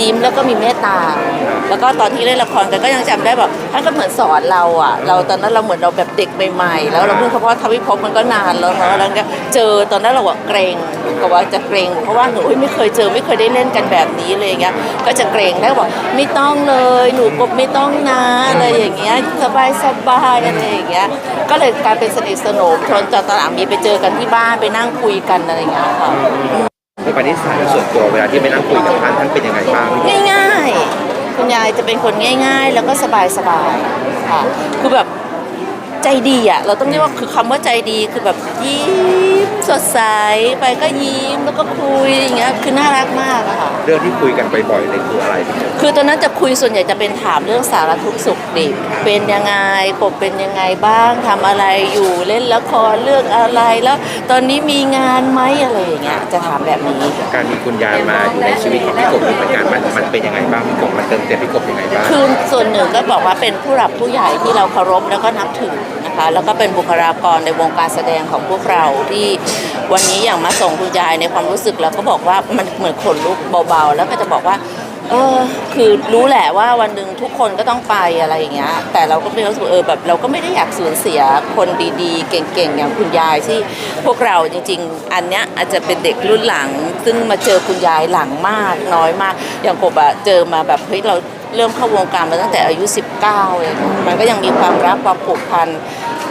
ยิ้มแล้วก็มีเมตตา แล้วก็ตอนที่เล่นละครกันก็ยังจำได้แบบท่านก็เหมือนสอนเราอะ เราตอนนั้นเราเหมือนเราแบบเด็กใหม่ๆ แล้วเราเพิ่งเพราะว่าทวิภพมันก็นานแล้วเนาะแล้วก็เจอตอนนั้นเราอะเกรงก็ว่าจะเกรง เพราะว่าหนูเอ้ยไม่เคยเจอไม่เคยได้เล่นกันแบบนี้เลยอย่างเงี้ยก็จะเกรงแล้วบอกไม่ต้องเลยหนูกบไม่ต้องนะอะไรอย่างเงี้ยสบายสบายอะไรอย่างเงี้ยก็เลยกลายเป็นสนิทสนมจนตอนหลังมีไปเจอกันที่บ้านไปนั่งคุยกันอะไรอย่างเงี้ยค่ะ ในปณิสายส่วนตัวเวลาที่ไปนั่งคุยกับท่านท่านเป็นยังไงบ้างง่ายๆ คุณยายจะเป็นคนง่าย ๆ แล้วก็สบายๆค่ะคือแบบใจดีอะเราต้องเรียกว่าคือคำว่าใจดีคือแบบยิ้มสดใสไปก็ยิ้มแล้วก็คุยอย่างเงี้ยคือน่ารักมากอะค่ะ เรื่องที่คุยกันบ่อยๆเลยคืออะไรพี่เจ้าคือตอนนั้นจะคุยส่วนใหญ่จะเป็นถามเรื่องสารทุกข์สุขดิบ เป็นยังไงกบเป็นยังไงบ้างทำอะไรอยู่เล่นละครเรื่องอะไรแล้ว ตอนนี้มีงานไหมอะไรอย่างเงี้ยจะถามแบบนี้การมีคุณยายมาอยู่ในชีวิตของพี่กบนี่เป็นการมันมันเป็นยังไงบ้างพี่กบมันเติมเต็มพี่กบยังไงบ้างคือส่วนหนึ่งก็บอกว่าเป็นผู้หลักผู้ใหญ่ที่เราเคารพแล้วก็นับถือนะคะแล้วก็เป็นบุคลากรในวงการแสดงของพวกเราที่วันนี้อย่างมาส่งคุณยายในความรู้สึกเราก็บอกว่ามันเหมือนขนลุกเบาๆ แล้วก็จะบอกว่า เออคือรู้แหละว่าวันหนึ่งทุกคนก็ต้องไปอะไรอย่างเงี้ย แต่เราก็ไม่รู้สึกว่าเออแบบเราก็ไม่ได้อยากสูญเสียคนดีๆ เก่งๆอย่างคุณยายที่พวกเราจริง ๆ อันเนี้ยอาจจะเป็นเด็กรุ่นหลัง ซึ่งมาเจอคุณยายหลังมากน้อยมาก อย่างกบอะเจอมาแบบเฮ้ยเราเริ่มเข้าวงการมาตั้งแต่อายุ 19เองมันก็ยังมีความรักความผูกพัน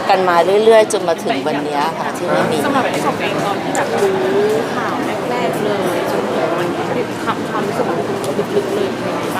กันมาเรื่อยๆ จนมาถึงวันนี้ค่ะที่ไม่มีสำหรับพี่กบเองตอนที่แบบรู้ข่าวแรกๆเลยจนถึงวันนี้คำความรู้สึกของคุณลึกๆเลย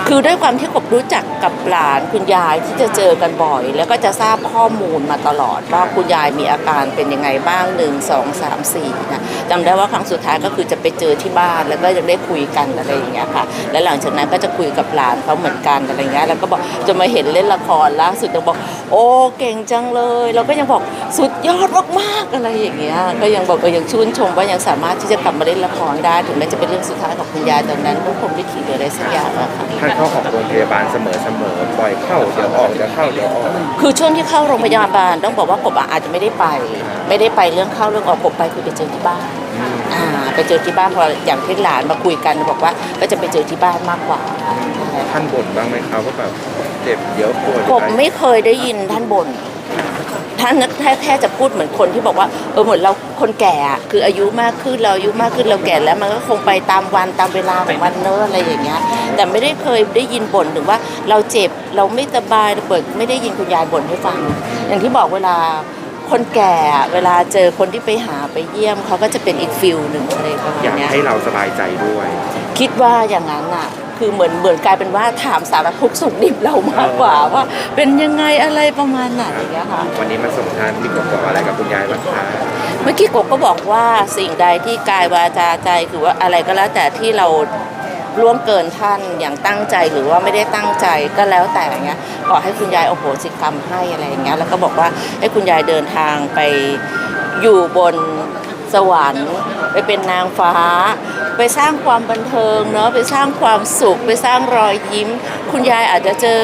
คือด้วยความที่กบรู้จักกับหลานคุณยายที่จะเจอกันบ่อย แล้วก็จะทราบข้อมูลมาตลอดว่าคุณยายมีอาการเป็นยังไงบ้างหนึ่งสองสามสี่นะจำได้ว่าครั้งสุดท้ายก็คือจะไปเจอที่บ้านแล้วก็ยังได้คุยกันอะไรอย่างเงี้ยค่ะ แล้วหลังจากนั้นก็จะคุยกับหลานเขาเหมือนกันอะไรเงี้ยแล้วก็บอกจะมาเห็นเล่นละครล่าสุดยังบอก โอ้เก่งจังเลยเราก็ยังบอกสุดยอดมากๆอะไรอย่างเงี้ยก็ยังบอกก็ยังชื่นชมว่ายังสามารถที่จะกลับมาเล่นละครได้ถึงแม้จะเป็นเรื่องสุดท้ายของคุณยายตอนนั้นก็คงได้ขี่หรืออะไรสักย่างอะค่ะ ท่านเข้าออกโรงพยาบาลเสมอเสมอๆปล่อยเข้าเดี๋ยวออกเดี๋ยวเข้าเดี๋ยวออกคือช่วงที่เข้าโรงพยาบาลต้องบอกว่ากบอะอาจจะไม่ได้ไป ไม่ได้ไปเรื่องเข้าเรื่องออกกบไปคือไปเจอที่บ้านอ่าไปเจอที่บ้านพออย่างที่หลานมาคุยกันบอกว่าก็จะไปเจอที่บ้านมากกว่า ท่านบ่นบ้างไหมครับว่าแบบเจ็บเยอะปวดกบไม่เคยได้ยินท่านบ่น ท่านแค่แค่จะพูดเหมือนคนที่บอกว่าเออเหมือนเราคนแก่อะคืออายุมากขึ้นเราอายุมากขึ้นเราแก่แล้วมันก็คงไปตามวันตามเวลาของวันเนอะอะไรอย่างเงี้ยแต่ไม่ได้เคยได้ยินบ่นถึงว่าเราเจ็บเราไม่สบายเราเปิดไม่ได้ยินคุณยายบ่นให้ฟัง อย่างที่บอกเวลาคนแก่อะเวลาเจอคนที่ไปหาไปเยี่ยมเขาก็จะเป็นอีกฟิลหนึ่งอะไรประมาอยาณกเนี้ยให้เราสบายใจด้วย คิดว่าอย่างนั้นน่ะ คือเหมือนเหมือนกลายเป็นว่าถามสารทุกข์สุขดิบเรามากกว่าว่า เป็นยังไงอะไรประมาณไหนอย่างเงี้ยค่ะ วันนี้มาส่งท่านพี่กบบอกอะไรกับคุณยายบ้างคะเมื่อกี้กบก็บอกว่าสิ่งใดที่กายวาจาใจคือว่าอะไรก็แล้วแต่ที่เราล่วงเกินท่านอย่างตั้งใจหรือว่าไม่ได้ตั้งใจก็แล้วแต่อย่างเงี้ยขอให้คุณยายโอโหสิกรรมให้อะไรอย่างเงี้ยแล้วก็บอกว่าให้คุณยายเดินทางไปอยู่บน สวรรค์ไปเป็นนางฟ้า ไปสร้างความบันเทิงเนาะไปสร้างความสุข ไปสร้างรอยยิ้ม คุณยายอาจจะเจอ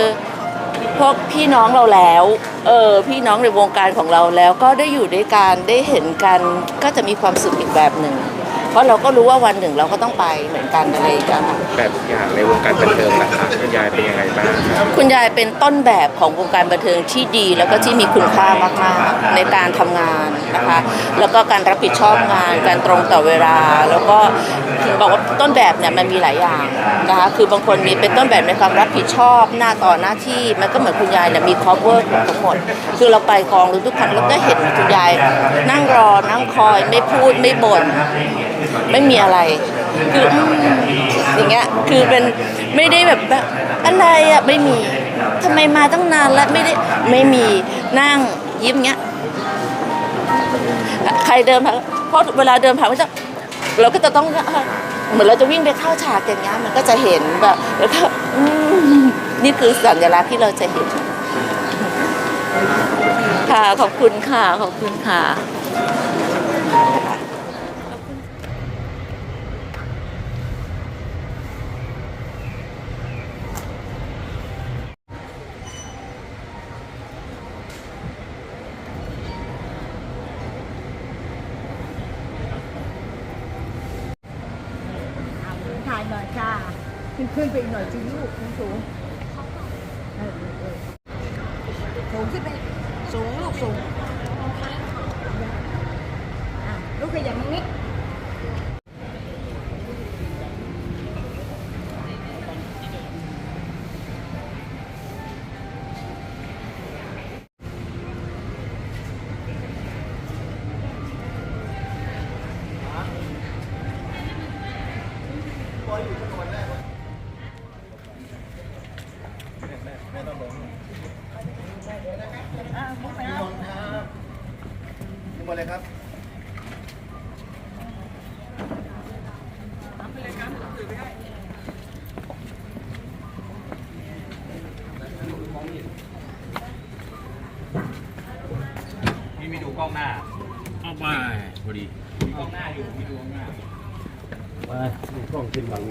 พวกพี่น้องเราแล้วเออพี่น้องในวงการของเราแล้วก็ได้อยู่ด้วยกันได้เห็นกันก็จะมีความสุขอีกแบบหนึ่ง เพราะเราก็รู้ว่าวันหนึ่งเราก็ต้องไปเหมือนกันอะไรอย่างเงี้ยค่ะแบบอย่างในวงการบันเทิงนะคะคุณยายเป็นยังไงบ้างครับคุณยายเป็นต้นแบบของวงการบันเทิงที่ดี แล้วก็ที่มีคุณค่ามากๆในการทำงานนะคะแล้วก็การรับผิดชอบงาน การตรงต่อเวลา แล้วก็บอกว่าต้นแบบเนี่ยมันมีหลายอย่างนะคะคือบางคนมีเป็นต้นแบบในความรับผิดชอบหน้าต่อหน้าที่มันก็เหมือนคุณยายเนี่ยมี cover ทั้งหมด คือเราไปกองรู้ทุกครั้งเราก็เห็นคุณยายนั่งรอนั่งคอยไม่พูดไม่บ่นไม่มีอะไร คืออย่างเงี้ยคือเป็นไม่ได้แบบแบบอะไรอะไม่มีทำไมมาตั้งนานแล้วไม่ได้ไม่มีนั่งยิ้มเงี้ยใครเดินผ่านเพราะเวลาเดินผ่านก็จะเราก็จะต้องเหมือนเราจะวิ่งไปเข้าฉากอย่างเงี้ยมันก็จะเห็นแบบแล้วก็นี่คือสัญลักษณ์ที่เราจะเห็นค่ะขอบคุณค่ะขอบคุณค่ะ ถ่ายหน่อยค่ะ ขึ้นไปอีกหน่อยสิลูกสูงสูงสูงขึ้นไปสูงลูกสูงลูกขยันนิด มาเลยครับพี่ไม่ดูกล้องหน้าเอาไปพอดีกล้องหน้าอยู่ไม่ดูกล้องหน้า มาดูกล้องขึ้นหลัง